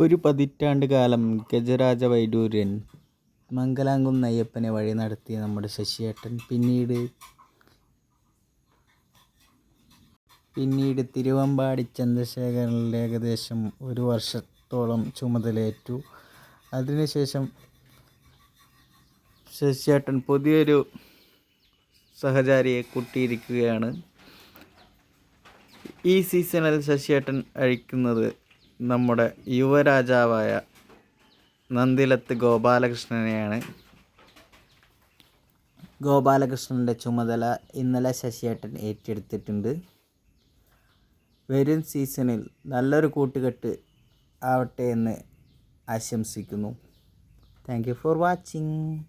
ഒരു പതിറ്റാണ്ട് കാലം ഗജരാജ വൈഡൂര്യൻ മംഗലാംകുന്ന് അയ്യപ്പനെ വഴി നടത്തിയ നമ്മുടെ ശശിയേട്ടൻ. പിന്നീട് പിന്നീട് തിരുവമ്പാടി ചന്ദ്രശേഖരനിൽ ഏകദേശം ഒരു വർഷത്തോളം ചുമതലയേറ്റു. അതിനുശേഷം ശശിയേട്ടൻ പുതിയൊരു സഹചാരിയെ കൂട്ടിയിരിക്കുകയാണ്. ഈ സീസണിൽ ശശിയേട്ടൻ അഴിക്കുന്നത് നമ്മുടെ യുവരാജാവായ നന്ദിലത്ത് ഗോപാലകൃഷ്ണനെയാണ് ഗോപാലകൃഷ്ണന്റെ ചുമതല ഇന്നലെ ശശിയേട്ടൻ ഏറ്റെടുത്തിട്ടുണ്ട്. വരും സീസണിൽ നല്ലൊരു കൂട്ടുകെട്ട് ആവട്ടെ എന്ന് ആശംസിക്കുന്നു. Thank you for watching.